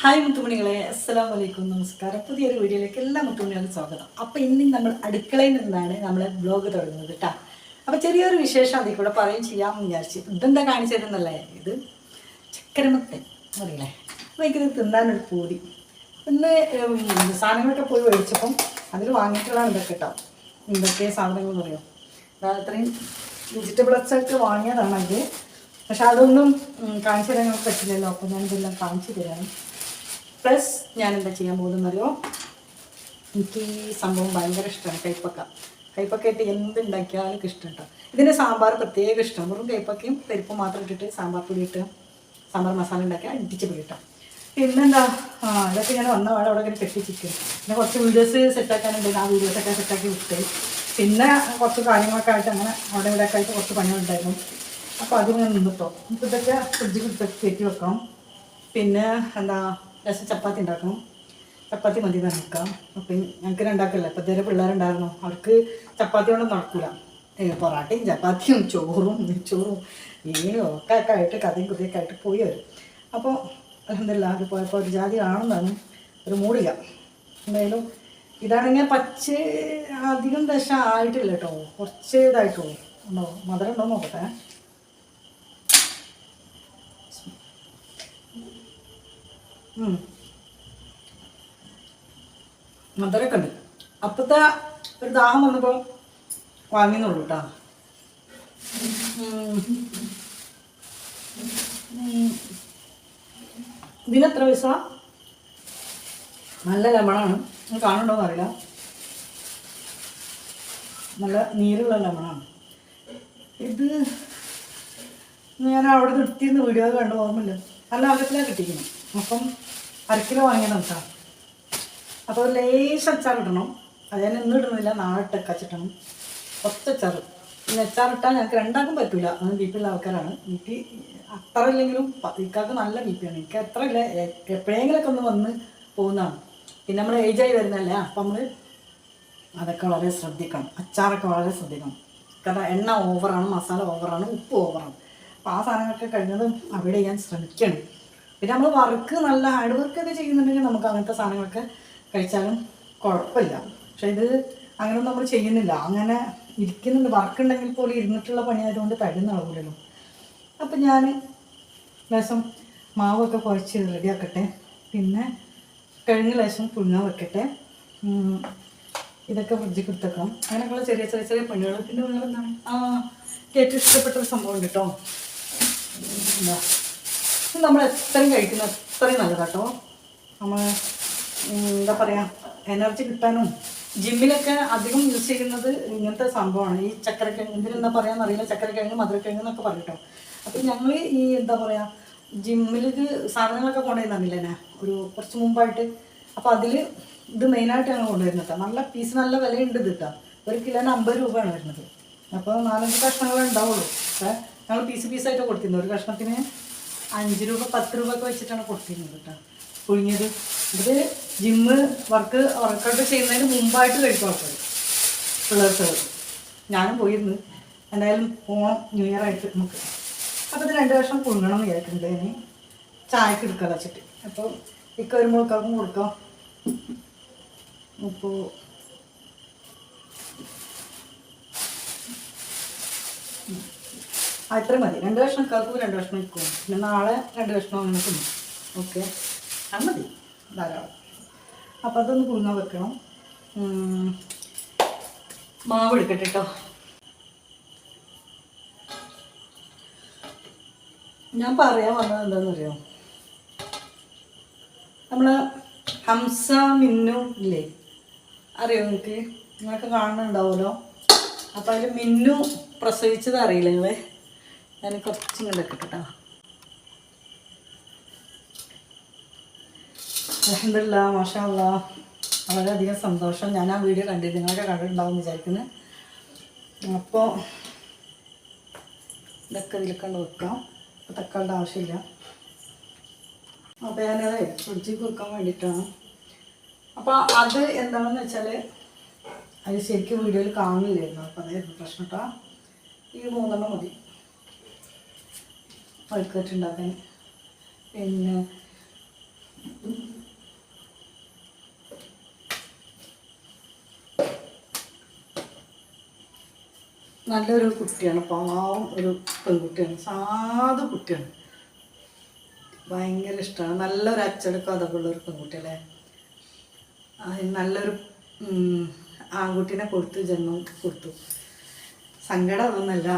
Hi മുത്തുമണികളെ അസ്സലാം വലൈക്കും നമസ്കാരം. പുതിയൊരു വീഡിയോയിലേക്ക് എല്ലാ മുത്തുമണികളും സ്വാഗതം. അപ്പോൾ ഇനി നമ്മൾ അടുക്കളയിൽ നിന്നാണ് നമ്മൾ ബ്ലോഗ് തുടങ്ങുന്നത് കേട്ടോ അപ്പോൾ ചെറിയൊരു വിശേഷം അതിൽ കൂടെ പറയും ചെയ്യാമെന്ന് വിചാരിച്ചു. ഇതെന്താ കാണിച്ചതെന്നല്ലേ ഇത് ചക്കരമത്തൻ അറിയില്ലേ? അപ്പോൾ എനിക്കിത് തിന്നാനൊരു പൂതി. ഇന്ന് സാധനങ്ങളൊക്കെ പോയി മേടിച്ചപ്പം അതിൽ വാങ്ങിയിട്ടുള്ളതാണ് ഇതൊക്കെ കേട്ടോ എന്തൊക്കെ സാധനങ്ങൾ പറയും അത്രയും വെജിറ്റബിൾസ് ഒക്കെ വാങ്ങിയതാണെങ്കിൽ പക്ഷെ അതൊന്നും കാണിച്ചു തരാൻ പറ്റില്ലല്ലോ. അപ്പോൾ ഞാനിതെല്ലാം കാണിച്ചു തരാം പ്ലസ് ഞാൻ എന്താ ചെയ്യാൻ പോകുന്നറിയോ? എനിക്ക് ഈ സംഭവം ഭയങ്കര ഇഷ്ടമാണ് കൈപ്പക്ക. കൈപ്പക്ക ഇട്ട് എന്തുണ്ടാക്കിയാലും ഇഷ്ടം കേട്ടോ ഇതിന്റെ സാമ്പാർ പ്രത്യേക ഇഷ്ടം. വെറും കൈപ്പക്കയും പരിപ്പും മാത്രം ഇട്ടിട്ട് സാമ്പാർ പൊടി ഇട്ട് സാമ്പാർ മസാല ഉണ്ടാക്കിയാൽ ഇടിച്ച് പൊടി ഇട്ടാം പിന്നെന്താ? ആ ഇതൊക്കെ ഞാൻ വന്ന പാടെ അവിടെ ഇങ്ങനെ കെട്ടിച്ചിരിക്കും. പിന്നെ കുറച്ച് വീഡിയോസ് സെറ്റാക്കാനുണ്ട് ആ വീഡിയോസൊക്കെ സെറ്റാക്കി വിട്ട്. പിന്നെ കുറച്ച് കാര്യങ്ങളൊക്കെ ആയിട്ട് അങ്ങനെ അവിടെ ഇവിടെ ആയിട്ട് കുറച്ച് പണികളുണ്ടായിരുന്നു. അപ്പോൾ അതിങ്ങനെ നിന്നിട്ടോ. ഇതൊക്കെ ഫ്രിഡ്ജിൽ കയറ്റി വെക്കാം പിന്നെ എന്താ? രസം ചപ്പാത്തി ഉണ്ടാക്കണം. ചപ്പാത്തി മതി നിൽക്കാം അപ്പം ഞങ്ങൾക്ക് രണ്ടാക്കല്ലേ ഇപ്പം ഇതുവരെ പിള്ളേരുണ്ടായിരുന്നു അവർക്ക് ചപ്പാത്തി കൊണ്ട് നടക്കില്ല പൊറാട്ടയും ചപ്പാത്തിയും ചോറും നെച്ചോറും മീനും ഒക്കെ ഒക്കെ ആയിട്ട് കഥയും കുതിയൊക്കെ ആയിട്ട് പോയി വരും അപ്പോൾ അലഹമില്ല അത് പോയപ്പോൾ ഒരു ജാതി ആണെന്നാണ് ഒരു മൂടില്ല. എന്തായാലും ഇതാണെങ്കിൽ പച്ച അധികം ദശ ആയിട്ടില്ല കേട്ടോ. കുറച്ച് ഇതായിട്ടുള്ളൂ ഉണ്ടോ? മധുരം ഉണ്ടോ നോക്കട്ടെ. മധുരമൊക്കെ ഉണ്ട്. അപ്പത്തെ ഒരു ദാഹം വന്നപ്പോൾ വാങ്ങിയെന്നുള്ളൂ കേട്ടോ ഇതിനെത്ര പൈസ? നല്ല ലെമണാണ്. നിങ്ങൾ കാണുന്നുണ്ടോന്ന് അറിയില്ല. നല്ല നീരുള്ള ലെമണാണ്. ഇത് ഞാൻ അവിടെ നിർത്തിയിരുന്ന വീഡിയോ കണ്ടു ഓർമ്മയില്ല. നല്ല അകത്തിലാണ് കിട്ടിയിരിക്കണം അപ്പം അരക്കിലോ വാങ്ങിയതാണ് കേട്ടോ അപ്പോൾ ഒരു ലേശം അച്ചാർ ഇടണം അത് ഞാൻ ഇന്ന് ഇടുന്നില്ല നാളെ ഇട്ടൊക്കെ വെച്ചിട്ടണം. കുറച്ച് അച്ചാർ പിന്നെ അച്ചാർ ഇട്ടാൽ ഞങ്ങൾക്ക് രണ്ടാക്കും പറ്റില്ല അത് ബി പി ഉള്ള ആൾക്കാരാണ്. ബി പി അത്ര ഇല്ലെങ്കിലും ഇക്കാർക്ക് നല്ല ബി ആണ്. എനിക്ക് അത്ര ഇല്ല. എപ്പോഴെങ്കിലൊക്കെ ഒന്ന് വന്ന് പോകുന്നതാണ്. പിന്നെ നമ്മൾ ആയി വരുന്നതല്ലേ? അപ്പം നമ്മൾ അതൊക്കെ വളരെ ശ്രദ്ധിക്കണം. അച്ചാറൊക്കെ വളരെ ശ്രദ്ധിക്കണം. കാരണം എണ്ണ ഓവറാണ് മസാല ഓവറാണ് ഉപ്പ് ഓവറാണ് അപ്പോൾ ആ സാധനങ്ങളൊക്കെ കഴിഞ്ഞതും അവിടെ ഞാൻ ശ്രമിക്കണം പിന്നെ നമ്മൾ വർക്ക് നല്ല ഹാർഡ് വർക്ക് ഒക്കെ ചെയ്യുന്നുണ്ടെങ്കിൽ നമുക്ക് അങ്ങനത്തെ സാധനങ്ങളൊക്കെ കഴിച്ചാലും കുഴപ്പമില്ല. പക്ഷെ ഇത് അങ്ങനെ നമ്മൾ ചെയ്യുന്നില്ല. അങ്ങനെ ഇരിക്കുന്നുണ്ട്. വർക്ക് ഉണ്ടെങ്കിൽ പോലും ഇരുന്നിട്ടുള്ള പണിയായതുകൊണ്ട് തരുന്നാവില്ലല്ലോ അപ്പം ഞാൻ ലേശം മാവൊക്കെ കുഴച്ച് റെഡിയാക്കട്ടെ പിന്നെ കഴിഞ്ഞ ലേശം പുഴുങ്ങാൻ വെക്കട്ടെ. ഇതൊക്കെ ഫ്രിഡ്ജിൽ കൊടുത്തേക്കാം. അങ്ങനെയൊക്കെയുള്ള ചെറിയ ചെറിയ ചെറിയ പണികൾ പിന്നെ ഏറ്റവും ഇഷ്ടപ്പെട്ട ഒരു സംഭവം കേട്ടോ. എന്താ? ഇത് നമ്മൾ എത്രയും കഴിക്കുന്ന അത്രയും നല്ലതാട്ടോ നമ്മൾ എന്താ പറയുക എനർജി കിട്ടാനും ജിമ്മിലൊക്കെ അധികം യൂസ് ചെയ്യുന്നത് ഇങ്ങനത്തെ സംഭവമാണ്. ഈ ചക്കരക്കിഴങ്ങ് ഇതിനെന്താ അറിയില്ല. ചക്കരക്കിഴങ്ങ് മധുരക്കിഴങ്ങ് എന്നൊക്കെ പറയട്ടോ. അപ്പം ഞങ്ങൾ ഈ എന്താ പറയുക ജിമ്മിലേക്ക് സാധനങ്ങളൊക്കെ കൊണ്ടുവരുന്നില്ലേ ഞാൻ? ഒരു കുറച്ച് മുമ്പായിട്ട്. അപ്പോൾ അതിൽ ഇത് മെയിനായിട്ട് ഞങ്ങൾ കൊണ്ടുവരുന്നത് കേട്ടോ നല്ല പീസ് നല്ല വിലയുണ്ട് ഇത് കേട്ടോ ഒരു കിലോന് അമ്പത് രൂപയാണ് വരുന്നത്. അപ്പോൾ നാലഞ്ച് കഷ്ണങ്ങളേ ഉണ്ടാവുള്ളൂ. ഞങ്ങൾ പീസ് പീസായിട്ട് കൊടുത്തിരുന്നു ഒരു കഷ്ണത്തിന് അഞ്ച് രൂപ പത്ത് രൂപ ഒക്കെ വെച്ചിട്ടാണ് കൊടുത്തിരുന്നത് കേട്ടോ. പുഴുങ്ങിയത്. ഇത് ജിമ്മ് വർക്ക് വർക്കൗട്ട് ചെയ്യുന്നതിന് മുമ്പായിട്ട് കഴിക്കും പിള്ളേർക്ക്. ഞാനും പോയിരുന്നു. എന്തായാലും ഓണം ന്യൂ ഇയർ ആയിട്ട് നമുക്ക്. അപ്പോൾ ഇത് രണ്ട് വർഷം പുഴുങ്ങണം എന്ന് വിചാരിക്കുന്നുണ്ട് ഇനി. ചായക്ക് എടുക്കാൻ വെച്ചിട്ട്. അപ്പോൾ ഇക്ക വരുമ്പോൾ ഇക്കാർക്കും കൊടുക്കാം അപ്പോൾ ഇത്രയും മതി. രണ്ട് കഷ്ണം ഇക്കാർക്കും രണ്ട് കഷ്ണം ഇക്കും പിന്നെ നാളെ രണ്ട് കഷ്ണം അങ്ങനെ തിന്നും ഓക്കെ അത് മതി. ധാരാളം. അപ്പോൾ അതൊന്ന് പുഴുങ്ങാൻ വെക്കണം. മാവ് എടുക്കട്ടെ കേട്ടോ ഞാൻ പറയാൻ വന്നത് എന്താണെന്നറിയോ നമ്മൾ ഹംസ മിന്നു ഇല്ലേ? അറിയോ നിങ്ങൾക്ക് നിങ്ങൾക്ക് കാണുന്നുണ്ടാവുമല്ലോ? അപ്പോൾ അതിൽ മിന്നു പ്രസവിച്ചത് അറിയില്ല നിങ്ങളെ? ഞാൻ കുറച്ചും കൂടെ കേട്ടോ. അലഹമില്ല മാഷാല്ല വളരെയധികം സന്തോഷം. ഞാൻ ആ വീഡിയോ കണ്ടിട്ട് നിങ്ങളൊക്കെ കണ്ടിട്ടുണ്ടാവും വിചാരിക്കുന്നു. അപ്പോൾ ഇതൊക്കെ ഇതിലേക്കൊണ്ട് കണ്ട് വെക്കാം. ഇപ്പോൾ തക്കാളിയുടെ ആവശ്യമില്ല. അപ്പോൾ ഞാനത് ഫ്രിഡ്ജിൽ വെക്കാൻ വേണ്ടിയിട്ടാണ്. അപ്പോൾ അത് എന്താണെന്ന് വെച്ചാൽ അത് ശരിക്കും വീഡിയോയിൽ കാണില്ലായിരുന്നു അപ്പോൾ അതായിരുന്നു പ്രശ്നം കേട്ടോ. ഈ മൂന്നെണ്ണം മതി. പഴുക്കട്ടുണ്ടാക്കാൻ പിന്നെ നല്ലൊരു കുട്ടിയാണ്. പാവം ഒരു പെൺകുട്ടിയാണ്. സാധു കുട്ടിയാണ്. ഭയങ്കര ഇഷ്ടമാണ്. നല്ലൊരു അച്ചടക്കം അതൊക്കെ ഉള്ള ഒരു പെൺകുട്ടിയല്ലേ നല്ലൊരു ആൺകുട്ടീനെ കൊടുത്തു ജന്മം കൊടുത്തു. സങ്കടം അതൊന്നല്ല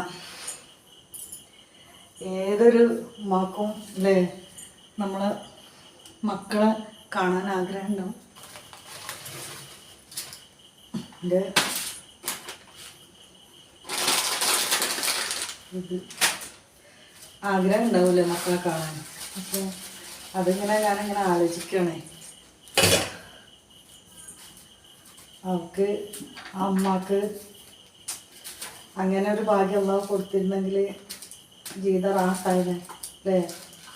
ഏതൊരു ഉമ്മാക്കും അല്ലേ നമ്മളെ മക്കളെ കാണാൻ ആഗ്രഹം ഉണ്ടാവും എന്റെ ആഗ്രഹം ഉണ്ടാവില്ലേ മക്കളെ കാണാൻ? അപ്പോൾ അതിങ്ങനെ ഞാനിങ്ങനെ ആലോചിക്കണേ അവക്ക് അമ്മയ്ക്ക് അങ്ങനെ ഒരു ഭാഗ്യം അള്ളാഹ് കൊടുത്തിരുന്നെങ്കിൽ ജീവിതം റാസായത് അല്ലേ?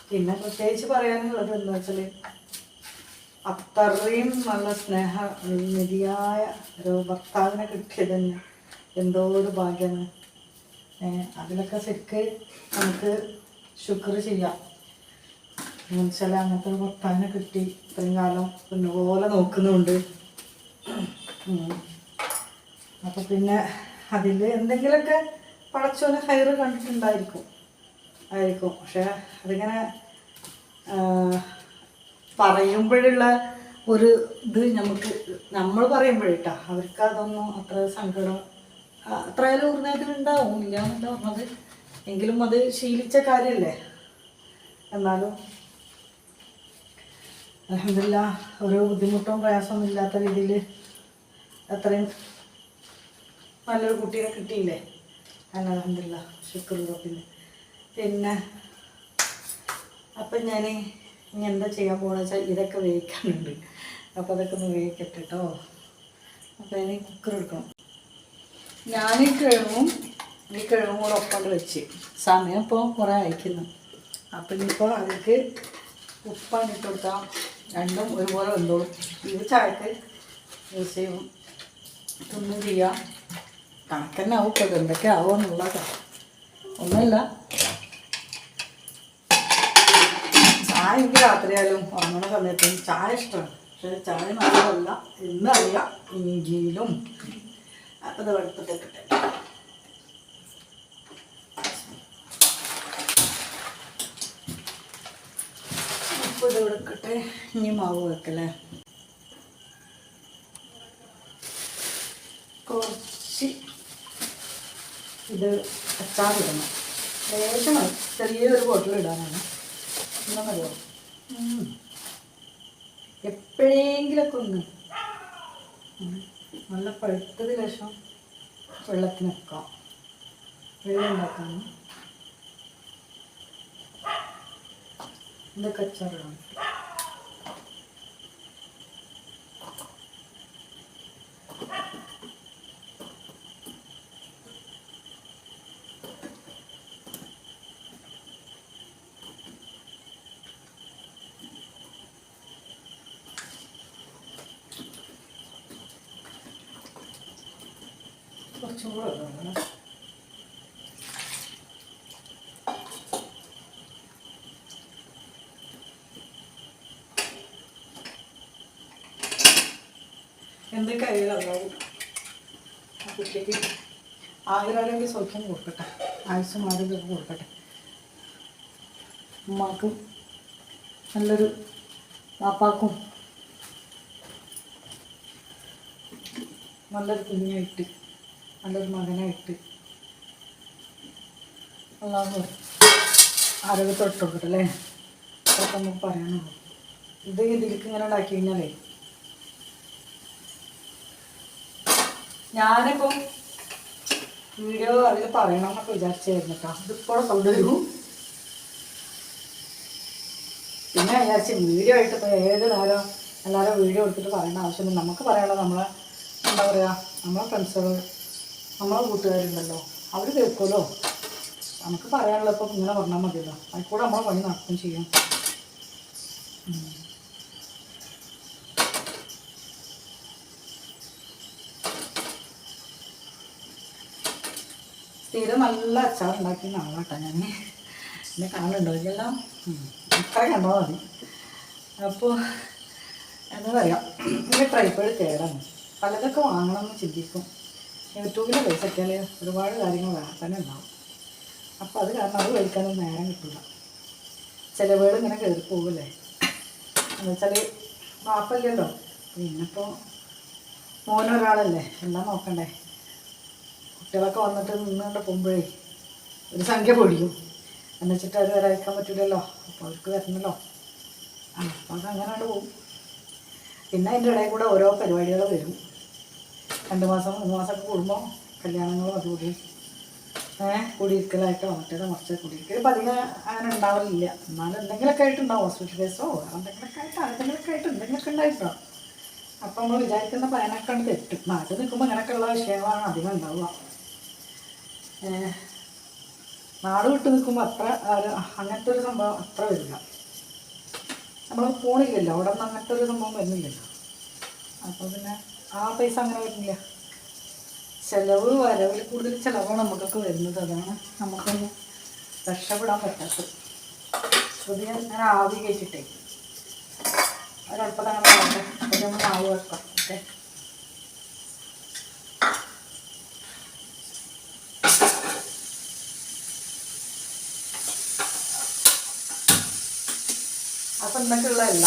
പിന്നെ പ്രത്യേകിച്ച് പറയാനുള്ളത് എന്താ വെച്ചാൽ അത്രയും നല്ല സ്നേഹ നിധിയായ ഒരു ഭർത്താവിനെ കിട്ടിയത് തന്നെ എന്തോ ഒരു ഭാഗ്യമാണ് അതിലൊക്കെ ശരിക്ക് നമുക്ക് ശുക്ർ ചെയ്യാം. എന്നുവെച്ചാൽ അങ്ങനത്തെ ഒരു ഭർത്താവിനെ കിട്ടി ഇത്രയും കാലം പൊന്നുപോലെ നോക്കുന്നുണ്ട്. അപ്പൊ പിന്നെ അതിൽ എന്തെങ്കിലുമൊക്കെ പടച്ചോനെ ഹയർ കണ്ടിട്ടുണ്ടായിരിക്കും. ആയിരിക്കും. പക്ഷെ അതിങ്ങനെ പറയുമ്പോഴുള്ള ഒരു ഇത് നമുക്ക് നമ്മൾ പറയുമ്പോഴേട്ടാ. അവർക്ക് അതൊന്നും അത്ര സങ്കടം അത്രയാലും അത്രയായാലും ഉണ്ടാവും ഇല്ല എന്നല്ല പറഞ്ഞത്. എങ്കിലും അത് ശീലിച്ച കാര്യമല്ലേ എന്നാലും അലഹമില്ല ഒരു ബുദ്ധിമുട്ടും പ്രയാസമൊന്നും ഇല്ലാത്ത രീതിയിൽ അത്രയും നല്ലൊരു കുട്ടീനെ കിട്ടിയില്ലേ? അല്ല അലഹമില്ല ശുക്രുള്ള പിന്നെ അപ്പം ഞാൻ ഇനി എന്താ ചെയ്യാൻ പോകണമെന്ന് വെച്ചാൽ ഇതൊക്കെ വേവിക്കാനുണ്ട്. അപ്പോൾ അതൊക്കെ ഒന്ന് വേവിക്കട്ടെ കേട്ടോ അപ്പോൾ ഇനി കുക്കർ എടുക്കണം. ഞാൻ ഈ കിഴങ്ങും ഈ കിഴങ്ങും കൂടെ ഒപ്പം വെച്ച്. സമയം ഇപ്പോൾ കുറേ അയക്കുന്നു അപ്പം ഇനിയിപ്പോൾ അതിലേക്ക് ഉപ്പാണ് ഇട്ട് കൊടുത്താൽ രണ്ടും ഒരുപോലെ വെന്തോളും. ഇത് ചായക്ക് യൂസ് ചെയ്യും. തിന്നും ചെയ്യാം. കണക്കന്നെ ആവും ഇപ്പോൾ എന്തൊക്കെ ആവുമെന്നുള്ളതാണ് ഒന്നുമില്ല. ചായ എനിക്ക് രാത്രിയായാലും ഉറങ്ങുന്ന സമയത്തും ചായ ഇഷ്ടമാണ്. പക്ഷേ ചായ നല്ലതല്ല എന്നറിയാം ഇഞ്ചിയിലും അപ്പം ഇത് വെളുപ്പത്തേക്കിട്ടെ ഉപ്പ് ഇത് കൊടുക്കട്ടെ ഇനി മാവ് വെക്കല്ലേ? കുറച്ച് ഇത് അച്ചാറിടണം ലേശം. ചെറിയൊരു ബോട്ടിൽ ഇടാനാണ്. എന്നറിയോ എപ്പോഴെങ്കിലൊക്കെ ഒന്ന് നല്ല പഴുത്തത് ലക്ഷം വെള്ളത്തിന് വെക്കാം. വെള്ളം ഉണ്ടാക്കാൻ ഇതൊക്കെ അച്ചാറിടണം കുറച്ചും കൂടെ ഇടണം എന്ത് കയ്യിലുണ്ടാവും ആ കുട്ടിക്ക് ആയുരാരോഗ്യ സൗഖ്യം കൊടുക്കട്ടെ. ആയുസ്സും ആരോഗ്യമൊക്കെ കൊടുക്കട്ടെ. ഉമ്മാക്കും നല്ലൊരു പാപ്പാക്കും നല്ലൊരു കുഞ്ഞായിട്ട് നല്ലൊരു മകനായിട്ട് അള്ളാഹു ആരോഗ്യത്തോട്ട് കൊടുക്കട്ടെ അല്ലേ? അതൊക്കെ നമുക്ക് പറയാനുള്ളൂ. ഇത് ഇതിലേക്ക് ഇങ്ങനെ ഉണ്ടാക്കി കഴിഞ്ഞാലേ ഞാനിപ്പം വീഡിയോ അതിൽ പറയണം എന്നൊക്കെ വിചാരിച്ചായിരുന്നു കേട്ടോ ഇതിപ്പോൾ കൊണ്ടുവരും പിന്നെ വിചാരിച്ച് വീഡിയോ ആയിട്ട് ഇപ്പോൾ ഏത് നേരം എല്ലാവരും വീഡിയോ എടുത്തിട്ട് പറയേണ്ട ആവശ്യമില്ല നമുക്ക് പറയാനുള്ള നമ്മളെ എന്താ പറയുക നമ്മളെ ഫ്രണ്ട്സുകൾ നമ്മളെ കൂട്ടുകാരുണ്ടല്ലോ. അവർ കേൾക്കുമല്ലോ. നമുക്ക് പറയാനുള്ളത് ഇപ്പോൾ ഇങ്ങനെ പറഞ്ഞാൽ മതിയല്ലോ. അതിൽ കൂടെ നമ്മളെ പണി നടക്കും ചെയ്യും. സ്ഥിരം നല്ല അച്ചാർ ഉണ്ടാക്കി നാളാട്ടോ ഞാൻ എന്നെ കാണുന്നുണ്ടോ? ഇതെല്ലാം? ഇത്ര കണ്ടോ മതി. അപ്പോൾ എന്താ പറയുക ഇങ്ങനെ ട്രൈപ്പേഡ് കേടാണ്. പലതൊക്കെ വാങ്ങണമെന്ന് ചിന്തിക്കും. യൂട്യൂബിൽ പൈസ ഒക്കെയാൽ ഒരുപാട് കാര്യങ്ങൾ വേറെ തന്നെ ഉണ്ടാവും. അപ്പോൾ അത് കാരണം അത് കഴിക്കാനൊന്നും നേരം കിട്ടില്ല ചിലവുകൾ ഇങ്ങനെ കയറി പോകില്ലേ എന്ന് വെച്ചാൽ മാപ്പല്ലല്ലോ. പിന്നിപ്പോൾ മോനൊരാളല്ലേ? എല്ലാം നോക്കണ്ടേ? കുട്ടികളൊക്കെ വന്നിട്ട് നിന്നുകൊണ്ട് പോകുമ്പോഴേ ഒരു സംഖ്യ പൊടിയും. എന്നുവെച്ചിട്ട് അത് വരെ അയക്കാൻ പറ്റില്ലല്ലോ അപ്പോൾ അവർക്ക് വരണല്ലോ. ആ അപ്പോൾ അങ്ങനെ പോകും. പിന്നെ അതിന്റെ ഇടയിൽ കൂടെ ഓരോ പരിപാടികൾ വരും. രണ്ട് മാസം മൂന്ന് മാസമൊക്കെ കൂടുമ്പോൾ കല്യാണങ്ങളും അതുകൂടി. കുടിയിരിക്കലായിട്ടോ മറ്റേതോ മറിച്ച് കുടിയിരിക്കൽ ഇപ്പം അധികം അങ്ങനെ ഉണ്ടാവലില്ല. എന്നാലും എന്തെങ്കിലുമൊക്കെ ആയിട്ടുണ്ടാവും. ഹോസ്പിറ്റൽ കേസോ എന്തെങ്കിലുമൊക്കെ ആയിട്ട് എന്തെങ്കിലുമൊക്കെ ആയിട്ട് എന്തെങ്കിലുമൊക്കെ ഉണ്ടായിട്ടോ. അപ്പം നമ്മൾ വിചാരിക്കുന്ന പ്ലാനൊക്കെ തെറ്റും. നാട്ടിൽ നിൽക്കുമ്പോൾ ഇങ്ങനെയൊക്കെയുള്ള വിഷയമാണ് അധികം ഉണ്ടാവുക. നാട് വിട്ട് നിൽക്കുമ്പോൾ അത്ര അങ്ങനത്തെ ഒരു സംഭവം അത്ര വരില്ല. നമ്മൾ പോണില്ലല്ലോ അവിടെ നിന്ന് അങ്ങനത്തെ ഒരു സംഭവം വരുന്നില്ലല്ലോ. അപ്പോൾ പിന്നെ ആ പൈസ അങ്ങനെ വരുന്നില്ല. ചിലവ് വരവിൽ കൂടുതൽ ചിലവാണ് നമുക്കൊക്കെ വരുന്നത്. അതാണ് നമുക്കൊന്ന് രക്ഷപ്പെടാൻ പറ്റാത്തത്. പുതിയ ഞാൻ ആവി കയറ്റിട്ടേ ഒരടുപ്പത്ത് അങ്ങനെ വേണ്ട അപ്പോൾ നമ്മൾ മാവ് വെക്കാം. ഓക്കെ. അപ്പം ഇന്നൊക്കെയുള്ളതല്ല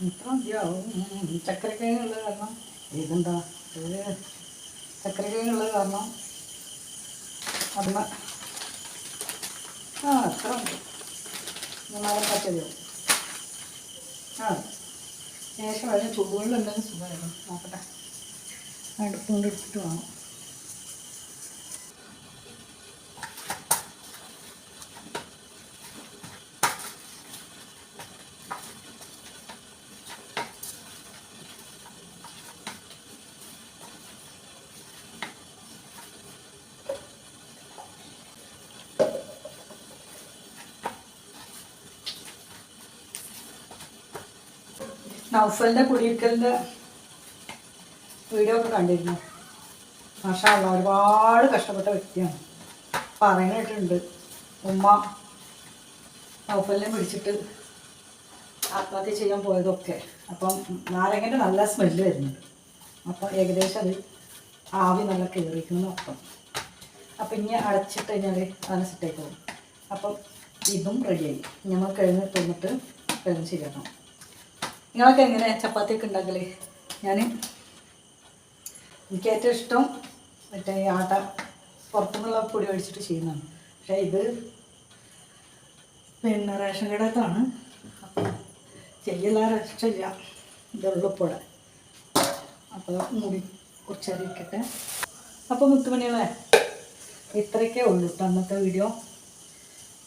ഇപ്പം മതിയാവും. ചക്കരക്കിഴങ്ങുള്ളത് കാരണം ഇതെന്താ? ഇത് ചക്കരക്കിഴങ്ങുള്ളത് കാരണം അതിന് ആ അത്ര മതി. മൂന്നാമത് പച്ചരിയാവും ആ. ശേഷം അതിന് ചൂടുവെള്ളം ഉണ്ടെങ്കിൽ സുഖമായിരുന്നു നോക്കട്ടെ. അടുപ്പുകൊണ്ട് എടുത്തിട്ട് വേണം. നൗഫലിന്റെ കുടിയിരിക്കലിന്റെ വീഡിയോ ഒക്കെ കണ്ടിരുന്നു? മാഷാള്ള ഒരുപാട് കഷ്ടപ്പെട്ട വ്യക്തിയാണ്. പറയണിട്ടുണ്ട് ഉമ്മ നൗഫലിനെ പിടിച്ചിട്ട് ആത്മഹത്യ ചെയ്യാൻ പോയതൊക്കെ. അപ്പം നാരങ്ങന്റെ നല്ല സ്മെല്ല് വരുന്നുണ്ട്. അപ്പം ഏകദേശം അത് ആവി നല്ല കയറിക്കുന്നു അപ്പം. അപ്പം ഇനി അടച്ചിട്ട് കഴിഞ്ഞാൽ അതിന് സെറ്റായി പോകും അപ്പം ഇതും റെഡിയായി ഞങ്ങൾ കഴിഞ്ഞിട്ട് തിന്നിട്ട് കഴിഞ്ഞ് ശരിയാക്കണം നിങ്ങളൊക്കെ എങ്ങനെ ചപ്പാത്തിയൊക്കെ ഉണ്ടാക്കൽ? ഞാൻ എനിക്ക് ഏറ്റവും ഇഷ്ടം മറ്റേ ആട്ട പുറത്തുനിന്നുള്ള പൊടി മേടിച്ചിട്ട് ചെയ്യുന്നതാണ്. പക്ഷേ ഇത് പിന്നെ റേഷൻ കടത്താണ് അപ്പോൾ ചെയ്യില്ല രക്ഷയില്ല. ഇതുള്ളപ്പോഴെ അപ്പോൾ മുടി ഇരിക്കട്ടെ അപ്പോൾ മുത്തുമണികളെ ഇത്രയൊക്കെ ഉള്ളൂ കേട്ടോ അന്നത്തെ വീഡിയോ.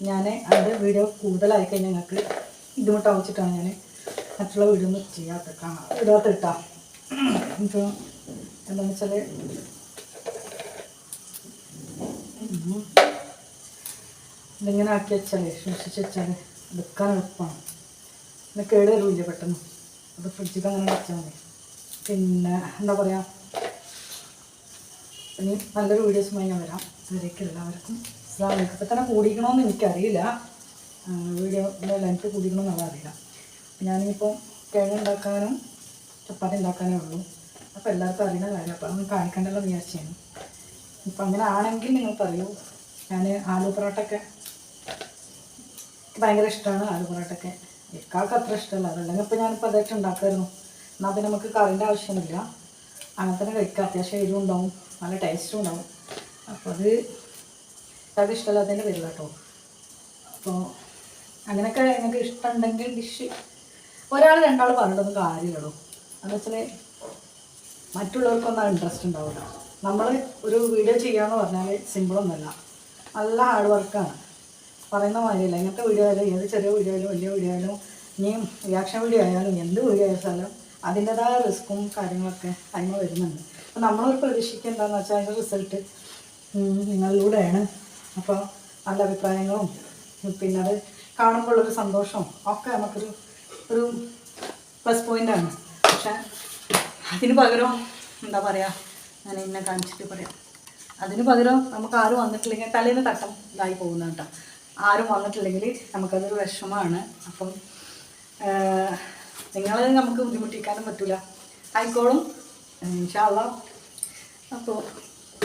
ഞാൻ അതിന്റെ വീഡിയോ കൂടുതലായി കഴിഞ്ഞാൽ ഞങ്ങൾക്ക് ബുദ്ധിമുട്ടാവിച്ചിട്ടാണ് ഞാൻ മറ്റുള്ള വീടൊന്നും ചെയ്യാത്ത കാണാം. ഇടാത്ത ഇട്ടാ എന്താണെന്ന് വെച്ചാൽ ഇതിങ്ങനെ ആക്കി വെച്ചാലേ സൂക്ഷിച്ച് വെച്ചാൽ എടുക്കാൻ എളുപ്പമാണ് പിന്നെ കേട് വരില്ല പെട്ടെന്ന്. അത് ഫ്രിഡ്ജിൽ അങ്ങനെ വെച്ചാൽ മതി. പിന്നെ എന്താ പറയുക ഇനി നല്ലൊരു വീഡിയോസുമായി ഞാൻ വരാം. അതിലേക്ക് എല്ലാവർക്കും അസ്സാം വലൈക്കും ഇപ്പം തന്നെ കൂടിക്കണമെന്ന് എനിക്കറിയില്ല. വീഡിയോ ലെങ്ത്ത് കൂടിക്കണമെന്നുള്ള അറിയില്ല ഞാനിപ്പോൾ കിഴ ഉണ്ടാക്കാനും ചപ്പാത്തി ഉണ്ടാക്കാനേ ഉള്ളൂ. അപ്പോൾ എല്ലാവർക്കും അറിയുന്ന കാര്യം. അപ്പോൾ അതൊന്നും കാണിക്കണ്ടല്ലോ വിചാരിച്ചാണ് ഇപ്പം അങ്ങനെ ആണെങ്കിൽ നിങ്ങൾ പറയൂ. ഞാൻ ആലു പൊറോട്ടൊക്കെ ഭയങ്കര ഇഷ്ടമാണ് ആലു പൊറോട്ടൊക്കെ എക്കാൾക്ക് അത്ര ഇഷ്ടമല്ല. അതല്ലെങ്കിൽ ഇപ്പോൾ ഞാനിപ്പോൾ അതായിട്ട് ഉണ്ടാക്കുമായിരുന്നു എന്നാൽ പിന്നെ നമുക്ക് കറിന്റെ ആവശ്യമില്ല അങ്ങനെ തന്നെ കഴിക്കാം. അത്യാവശ്യം എരിവും ഉണ്ടാവും. നല്ല ടേസ്റ്റും ഉണ്ടാവും. അപ്പോൾ അത് അത് ഇഷ്ടമല്ലാത്തതിന്റെ പേരില്ല കേട്ടോ അപ്പോൾ അങ്ങനെയൊക്കെ നിങ്ങൾക്ക് ഇഷ്ടമുണ്ടെങ്കിൽ ഡിഷ് ഒരാൾ രണ്ടാൾ പറഞ്ഞിട്ടൊന്നും കാര്യമുള്ളൂ എന്ന് വെച്ചാൽ മറ്റുള്ളവർക്കൊന്നും ഇൻട്രസ്റ്റ് ഉണ്ടാവില്ല നമ്മൾ ഒരു വീഡിയോ ചെയ്യാന്ന് പറഞ്ഞാൽ സിമ്പിളൊന്നുമല്ല നല്ല ഹാർഡ് വർക്കാണ് പറയുന്ന മാതിരിയല്ല. ഇങ്ങനത്തെ വീഡിയോ ആയാലും ഏത് ചെറിയ വീഡിയോ ആയാലും വലിയ വീഡിയോ ആയാലും ഇനിയും റിയാക്ഷൻ വീഡിയോ ആയാലും എന്ത് വീഡിയോ ആയാലും അതിന്റെതായ റിസ്ക്കും കാര്യങ്ങളൊക്കെ അതിന് വരുന്നുണ്ട്. അപ്പോൾ നമ്മളൊരു പ്രതീക്ഷിക്കുക എന്താണെന്ന് വെച്ചാൽ അതിന്റെ റിസൾട്ട് നിങ്ങളിലൂടെയാണ്. അപ്പോൾ നല്ല അഭിപ്രായങ്ങളും പിന്നെ അത് കാണുമ്പോഴുള്ളൊരു സന്തോഷവും ഒക്കെ നമുക്കൊരു ഒരു പ്ലസ് പോയിന്റാണ് പക്ഷെ അതിന് പകരം എന്താ പറയുക ഞാൻ എന്നെ കാണിച്ചിട്ട് പറയാം. അതിന് പകരം നമുക്ക് ആരും വന്നിട്ടില്ലെങ്കിൽ തലേന്ന് തട്ടം ഇതായി പോകുന്ന കേട്ടോ. ആരും വന്നിട്ടില്ലെങ്കിൽ നമുക്കതൊരു വിഷമമാണ്. അപ്പം നിങ്ങൾ നമുക്ക് ബുദ്ധിമുട്ടിക്കാനും പറ്റില്ല ആയിക്കോളും. ഇൻഷാള്ള അപ്പോൾ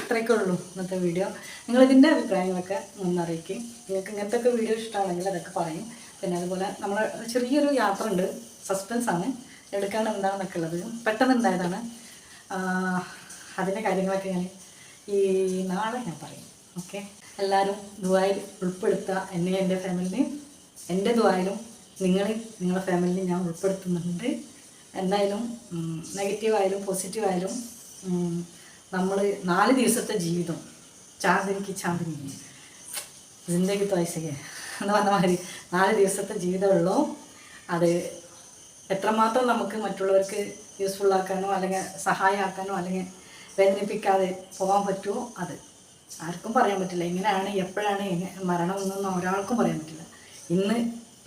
ഇത്രയൊക്കെ ഉള്ളൂ ഇന്നത്തെ വീഡിയോ. നിങ്ങളിതിന്റെ അഭിപ്രായങ്ങളൊക്കെ ഒന്നറിയിക്കും നിങ്ങൾക്ക് ഇങ്ങനത്തെ ഒക്കെ വീഡിയോ ഇഷ്ടമാണെങ്കിൽ അതൊക്കെ പറയും. പിന്നെ അതുപോലെ നമ്മൾ ചെറിയൊരു യാത്ര ഉണ്ട് സസ്പെൻസ് ആണ്. എടുക്കാൻ എന്താണെന്നൊക്കെ ഉള്ളത്. പെട്ടെന്ന് ഉണ്ടായതാണ് അതിന്റെ കാര്യങ്ങളൊക്കെ ഞാൻ ഈ നാളെ ഞാൻ പറയും. ഓക്കെ? എല്ലാവരും ദുബായിൽ ഉൾപ്പെടുത്തുക എന്നെ എന്റെ ഫാമിലിനെ എന്റെ ദുബായിലും നിങ്ങൾ നിങ്ങളുടെ ഫാമിലിനെ ഞാൻ ഉൾപ്പെടുത്തുന്നുണ്ട്. എന്തായാലും നെഗറ്റീവായാലും പോസിറ്റീവായാലും നമ്മൾ നാല് ദിവസത്തെ ജീവിതം. ചാന്ദിനിക്ക് ചാന്ദിനി ജിന്ദഗി തോയ്സയ്ക്ക് എന്ന് പറഞ്ഞ മാതിരി നാല് ദിവസത്തെ ജീവിതമുള്ളൂ. അത് എത്രമാത്രം നമുക്ക് മറ്റുള്ളവർക്ക് യൂസ്ഫുൾ ആക്കാനോ അല്ലെങ്കിൽ സഹായമാക്കാനോ അല്ലെങ്കിൽ വേദനിപ്പിക്കാതെ പോകാൻ പറ്റുമോ അത് ആർക്കും പറയാൻ പറ്റില്ല. എങ്ങനെയാണ് എപ്പോഴാണ് മരണം എന്നൊന്നും ഒരാൾക്കും പറയാൻ പറ്റില്ല. ഇന്ന്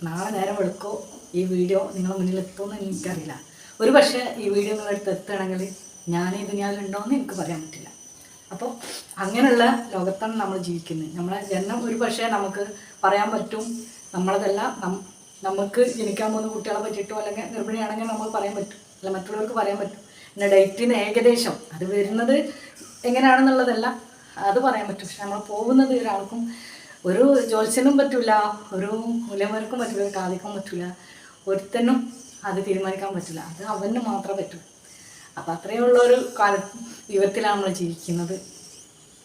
നാളെ നേരം വെളുക്കോ ഈ വീഡിയോ നിങ്ങളുടെ മുന്നിൽ എത്തുമെന്ന് എനിക്കറിയില്ല. ഒരു പക്ഷേ ഈ വീഡിയോ നിങ്ങളെടുത്ത് എത്തുകയാണെങ്കിൽ ഞാൻ ഈ ദുനിയാവിലുണ്ടോയെന്ന് എനിക്ക് പറയാൻ പറ്റില്ല. അപ്പോൾ അങ്ങനെയുള്ള ലോകത്താണ് നമ്മൾ ജീവിക്കുന്നത്. നമ്മളെ ജന്മം ഒരു പക്ഷേ നമുക്ക് പറയാൻ പറ്റും നമ്മളതെല്ലാം നമുക്ക് ജനിക്കാൻ പോകുന്ന കുട്ടികളെ പറ്റിയിട്ടോ അല്ലെങ്കിൽ ഗർഭിണിയാണെങ്കിൽ നമുക്ക് പറയാൻ പറ്റും അല്ല മറ്റുള്ളവർക്ക് പറയാൻ പറ്റും. പിന്നെ ഡേറ്റിന് ഏകദേശം അത് വരുന്നത് എങ്ങനെയാണെന്നുള്ളതല്ല അത് പറയാൻ പറ്റും. പക്ഷെ നമ്മൾ പോകുന്നത് ഒരാൾക്കും ഒരു ജോത്സ്യനും പറ്റില്ല ഒരു മൂലമാർക്കും പറ്റില്ല കാതിക്കാൻ കാതിക്കും പറ്റില്ല ഒരുത്തനും അത് തീരുമാനിക്കാൻ പറ്റില്ല അത് അവന് മാത്രമേ പറ്റൂ. അപ്പം അത്രയുള്ള ഒരു കാല യുഗത്തിലാണ് നമ്മൾ ജീവിക്കുന്നത്.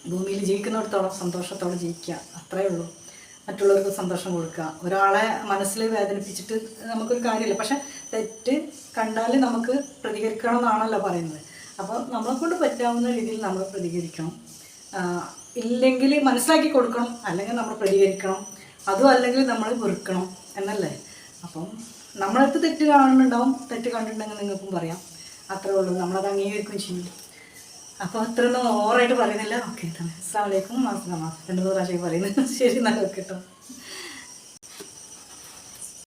ഭൂമിയിൽ ജീവിക്കുന്നിടത്തോളം സന്തോഷത്തോടെ ജീവിക്കുക. അത്രയേ ഉള്ളൂ. മറ്റുള്ളവർക്ക് സന്തോഷം കൊടുക്കുക. ഒരാളെ മനസ്സിൽ വേദനിപ്പിച്ചിട്ട് നമുക്കൊരു കാര്യമില്ല. പക്ഷെ തെറ്റ് കണ്ടാൽ നമുക്ക് പ്രതികരിക്കണം എന്നാണല്ലോ പറയുന്നത്. അപ്പോൾ നമ്മളെ കൊണ്ട് പറ്റാവുന്ന രീതിയിൽ നമ്മൾ പ്രതികരിക്കണം. ഇല്ലെങ്കിൽ മനസ്സിലാക്കി കൊടുക്കണം. അല്ലെങ്കിൽ നമ്മൾ പ്രതികരിക്കണം. അതും അല്ലെങ്കിൽ നമ്മൾ വെറുക്കണം എന്നല്ലേ? അപ്പം നമ്മളടുത്ത് തെറ്റ് കാണുന്നുണ്ടാവും. തെറ്റ് കണ്ടിട്ടുണ്ടെങ്കിൽ നിങ്ങൾക്കും പറയാം. അത്രേ ഉള്ളൂ. നമ്മളത് അംഗീകരിക്കുകയും ചെയ്യും അപ്പോൾ അത്രയൊന്നും ഓവറായിട്ട് പറയുന്നില്ല. ഓക്കെ തന്നെ അസ്സാം വലൈക്കും മാസം മാസം രണ്ട് മൂന്ന് പ്രാവശ്യം പറയുന്നത് ശരി എന്നാൽ ഓക്കെ കേട്ടോ